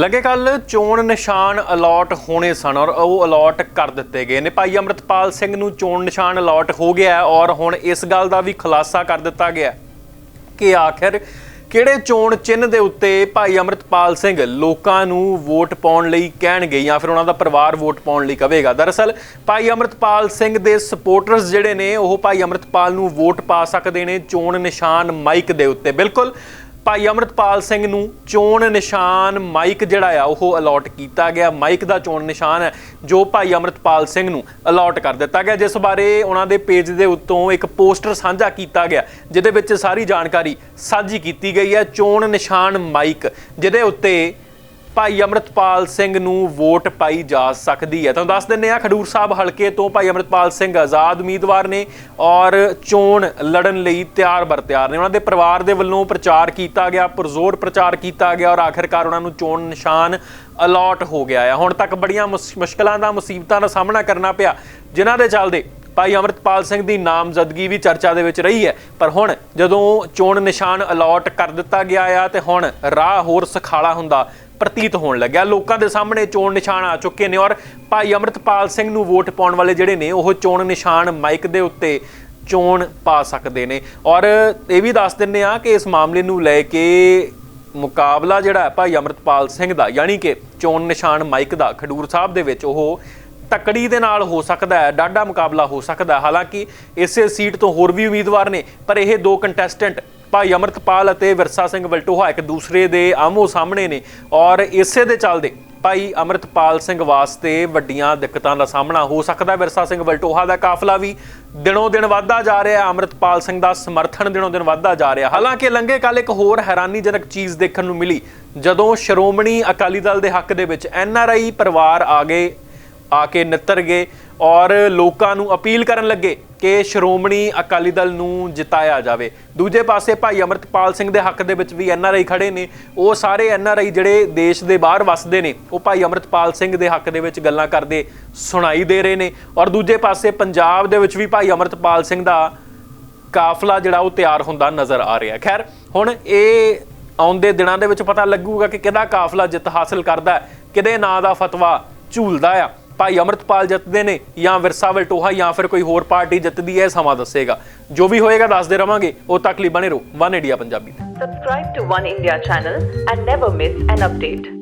ਲੱਗੇ ਕੱਲ ਚੋਣ ਨਿਸ਼ਾਨ ਅਲਾਟ ਹੋਣੇ ਸਨ ਔਰ ਉਹ ਅਲਾਟ ਕਰ ਦਿੱਤੇ ਗਏ ਨੇ। ਭਾਈ ਅਮਰਤਪਾਲ ਸਿੰਘ ਨੂੰ ਚੋਣ ਨਿਸ਼ਾਨ ਅਲਾਟ ਹੋ ਗਿਆ ਔਰ ਹੁਣ ਇਸ ਗੱਲ ਦਾ ਵੀ ਖੁਲਾਸਾ ਕਰ ਦਿੱਤਾ ਗਿਆ ਕਿ ਆਖਿਰ ਕਿਹੜੇ ਚੋਣ ਚਿੰਨ੍ਹ ਦੇ ਉੱਤੇ ਭਾਈ ਅਮਰਤਪਾਲ ਸਿੰਘ ਲੋਕਾਂ ਨੂੰ ਵੋਟ ਪਾਉਣ ਲਈ ਕਹਿਣਗੇ ਜਾਂ ਫਿਰ ਉਹਨਾਂ ਦਾ ਪਰਿਵਾਰ ਵੋਟ ਪਾਉਣ ਲਈ ਕਹੇਗਾ ਦਰਅਸਲ ਭਾਈ ਅਮਰਤਪਾਲ ਸਿੰਘ ਦੇ ਸਪੋਰਟਰਸ ਜਿਹੜੇ ਨੇ ਉਹ ਭਾਈ ਅਮਰਤਪਾਲ ਨੂੰ ਵੋਟ ਪਾ ਸਕਦੇ ਨੇ ਚੋਣ ਨਿਸ਼ਾਨ ਮਾਈਕ ਦੇ ਉੱਤੇ। ਬਿਲਕੁਲ ਭਾਈ ਅਮਰਤਪਾਲ ਸਿੰਘ ਨੂੰ ਚੋਣ ਨਿਸ਼ਾਨ ਮਾਈਕ ਜਿਹੜਾ ਆ, ਉਹ ਅਲਾਟ ਕੀਤਾ ਗਿਆ। ਮਾਈਕ ਦਾ ਚੋਣ ਨਿਸ਼ਾਨ ਹੈ, ਜੋ ਭਾਈ ਅਮਰਤਪਾਲ ਸਿੰਘ ਨੂੰ ਅਲਾਟ ਕਰ ਦਿੱਤਾ ਗਿਆ। ਜਿਸ ਬਾਰੇ ਉਹਨਾਂ ਦੇ ਪੇਜ ਦੇ ਉੱਤੋਂ ਇੱਕ ਪੋਸਟਰ ਸਾਂਝਾ ਕੀਤਾ ਗਿਆ, ਜਿਹਦੇ ਵਿੱਚ ਸਾਰੀ ਜਾਣਕਾਰੀ ਸਾਂਝੀ ਕੀਤੀ ਗਈ ਹੈ। ਚੋਣ ਨਿਸ਼ਾਨ ਮਾਈਕ, ਜਿਹਦੇ ਉੱਤੇ ਭਾਈ ਅਮਰਤਪਾਲ ਸਿੰਘ ਨੂੰ ਵੋਟ ਪਾਈ ਜਾ ਸਕਦੀ ਹੈ। ਤੁਹਾਨੂੰ ਦੱਸ ਦਿੰਨੇ ਆ ਖਡੂਰ ਸਾਹਿਬ ਹਲਕੇ ਤੋਂ ਭਾਈ ਅਮਰਤਪਾਲ ਸਿੰਘ ਆਜ਼ਾਦ ਉਮੀਦਵਾਰ ਨੇ ਔਰ ਚੋਣ ਲੜਨ ਲਈ ਤਿਆਰ ਬਰ ਤਿਆਰ ਨੇ। ਉਹਨਾਂ ਦੇ ਪਰਿਵਾਰ ਦੇ ਵੱਲੋਂ ਪ੍ਰਚਾਰ ਕੀਤਾ ਗਿਆ, ਪੁਰਜ਼ੋਰ ਪ੍ਰਚਾਰ ਕੀਤਾ ਗਿਆ ਔਰ ਆਖਿਰਕਾਰ ਉਹਨਾਂ ਨੂੰ ਚੋਣ ਨਿਸ਼ਾਨ ਅਲਾਟ ਹੋ ਗਿਆ ਹੈ ਹੁਣ ਤੱਕ ਬੜੀਆਂ ਮੁਸ- ਮੁਸ਼ਕਲਾਂ ਦਾ, ਮੁਸੀਬਤਾਂ ਦਾ ਸਾਹਮਣਾ ਕਰਨਾ ਪਿਆ, ਜਿਨ੍ਹਾਂ ਦੇ ਚੱਲਦੇ ਭਾਈ ਅਮਰਤਪਾਲ ਸਿੰਘ ਦੀ ਨਾਮਜ਼ਦਗੀ ਵੀ ਚਰਚਾ ਦੇ ਵਿੱਚ ਰਹੀ ਹੈ। ਪਰ ਹੁਣ ਜਦੋਂ ਚੋਣ ਨਿਸ਼ਾਨ ਅਲਾਟ ਕਰ ਦਿੱਤਾ ਗਿਆ ਆ ਤੇ ਹੁਣ ਰਾਹ ਹੋਰ ਸਖਾਲਾ ਹੁੰਦਾ ਪ੍ਰਤੀਤ ਹੋਣ ਲੱਗਿਆ। ਲੋਕਾਂ ਦੇ ਸਾਹਮਣੇ ਚੋਣ ਨਿਸ਼ਾਨ ਆ ਚੁੱਕੇ ਨੇ ਔਰ ਭਾਈ ਅਮਰਤਪਾਲ ਸਿੰਘ ਨੂੰ ਵੋਟ ਪਾਉਣ ਵਾਲੇ ਜਿਹੜੇ ਨੇ, ਉਹ ਚੋਣ ਨਿਸ਼ਾਨ ਮਾਈਕ ਦੇ ਉੱਤੇ ਚੋਣ ਪਾ ਸਕਦੇ ਨੇ। ਔਰ ਇਹ ਵੀ ਦੱਸ ਦਿੰਨੇ ਆ ਕਿ ਇਸ ਮਾਮਲੇ ਨੂੰ ਲੈ ਕੇ ਮੁਕਾਬਲਾ ਜਿਹੜਾ ਹੈ ਭਾਈ ਅਮਰਤਪਾਲ ਸਿੰਘ ਦਾ, ਯਾਨੀ ਕਿ ਚੋਣ ਨਿਸ਼ਾਨ ਮਾਈਕ ਦਾ ਖਡੂਰ ਸਾਹਿਬ ਦੇ ਵਿੱਚ, ਉਹ ਤਕੜੀ ਦੇ ਨਾਲ ਹੋ ਸਕਦਾ ਹੈ, ਡਾਢਾ ਮੁਕਾਬਲਾ ਹੋ ਸਕਦਾ ਹੈ। ਹਾਲਾਂਕਿ ਇਸੇ ਸੀਟ ਤੋਂ ਹੋਰ ਵੀ ਉਮੀਦਵਾਰ ਨੇ, ਪਰ ਇਹ ਦੋ ਕੰਟੈਸਟੈਂਟ ਭਾਈ ਅਮਰਤਪਾਲ ਅਤੇ ਵਿਰਸਾ ਸਿੰਘ ਵਲਟੋਹਾ ਇੱਕ ਦੂਸਰੇ ਦੇ ਆਮੋ ਸਾਹਮਣੇ ਨੇ ਔਰ ਇਸੇ ਦੇ ਚੱਲਦੇ ਭਾਈ ਅਮਰਤਪਾਲ ਸਿੰਘ ਵਾਸਤੇ ਵੱਡੀਆਂ ਦਿੱਕਤਾਂ ਦਾ ਸਾਹਮਣਾ ਹੋ ਸਕਦਾ ਵਿਰਸਾ ਸਿੰਘ ਵਲਟੋਹਾ ਦਾ ਕਾਫਲਾ ਵੀ ਦਿਨੋਂ ਦਿਨ ਵੱਧਦਾ ਜਾ ਰਿਹਾ ਹੈ। ਅਮਰਤਪਾਲ ਸਿੰਘ ਦਾ ਸਮਰਥਨ ਦਿਨੋਂ ਦਿਨ ਵੱਧਦਾ ਜਾ ਰਿਹਾ ਹਾਲਾਂਕਿ ਲੰਘੇ ਕੱਲ ਇੱਕ ਹੋਰ ਹੈਰਾਨੀਜਨਕ ਚੀਜ਼ ਦੇਖਣ ਨੂੰ ਮਿਲੀ। ਜਦੋਂ ਸ਼੍ਰੋਮਣੀ ਅਕਾਲੀ ਦਲ ਦੇ ਹੱਕ ਦੇ ਵਿੱਚ ਐਨ ਆਰ ਆਈ ਪਰਿਵਾਰ ਆ ਗਏ, ਆ ਕੇ ਨਿੱਤਰ ਗਏ ਔਰ ਲੋਕਾਂ ਨੂੰ ਅਪੀਲ ਕਰਨ ਲੱਗੇ ਕਿ ਸ਼੍ਰੋਮਣੀ ਅਕਾਲੀ ਦਲ ਨੂੰ ਜਿਤਾਇਆ ਜਾਵੇ। ਦੂਜੇ ਪਾਸੇ ਭਾਈ ਅਮਰਤਪਾਲ ਸਿੰਘ ਦੇ ਹੱਕ ਦੇ ਵਿੱਚ ਵੀ ਐਨ ਆਰ ਆਈ ਖੜੇ ਨੇ। ਉਹ ਸਾਰੇ ਐਨ ਆਰ ਆਈ ਜਿਹੜੇ ਦੇਸ਼ ਦੇ ਬਾਹਰ ਵਸਦੇ ਨੇ, ਉਹ ਭਾਈ ਅਮਰਤਪਾਲ ਸਿੰਘ ਦੇ ਹੱਕ ਦੇ ਵਿੱਚ ਗੱਲਾਂ ਕਰਦੇ, ਸੁਣਾਈ ਦੇ ਰਹੇ ਨੇ। ਔਰ ਦੂਜੇ ਪਾਸੇ ਪੰਜਾਬ ਦੇ ਵਿੱਚ ਵੀ ਭਾਈ ਅਮਰਤਪਾਲ ਸਿੰਘ ਦਾ ਕਾਫਲਾ ਜਿਹੜਾ ਉਹ ਤਿਆਰ ਹੁੰਦਾ ਨਜ਼ਰ ਆ ਰਿਹਾ। ਖੈਰ, ਹੁਣ ਇਹ ਆਉਂਦੇ ਦਿਨਾਂ ਦੇ ਵਿੱਚ ਪਤਾ ਲੱਗੂਗਾ ਕਿ ਕਿਹਦਾ ਕਾਫਲਾ ਜਿੱਤ ਹਾਸਲ ਕਰਦਾ ਹੈ, ਕਿਹਦੇ ਨਾਂ ਦਾ ਫਤਵਾ ਝੂਲਦਾ ਆ। ਭਾਈ ਅਮਰਤਪਾਲ ਜਿੱਤਦੇ ਨੇ ਜਾਂ ਵਿਰਸਾ ਵਲਟੋਹਾ ਜਾਂ ਫਿਰ ਕੋਈ ਹੋਰ ਪਾਰਟੀ ਜਿੱਤਦੀ ਹੈ, ਇਹ ਸਮਾਂ ਦੱਸੇਗਾ। ਜੋ ਵੀ ਹੋਏਗਾ, ਦੱਸਦੇ ਰਵਾਂਗੇ। ਉਹ ਤੱਕ ਲਈ ਬਣੇ ਰਹੋ। ਵਨ ਇੰਡੀਆ ਪੰਜਾਬੀ ਤੇ। Subscribe to One India channel and never miss an.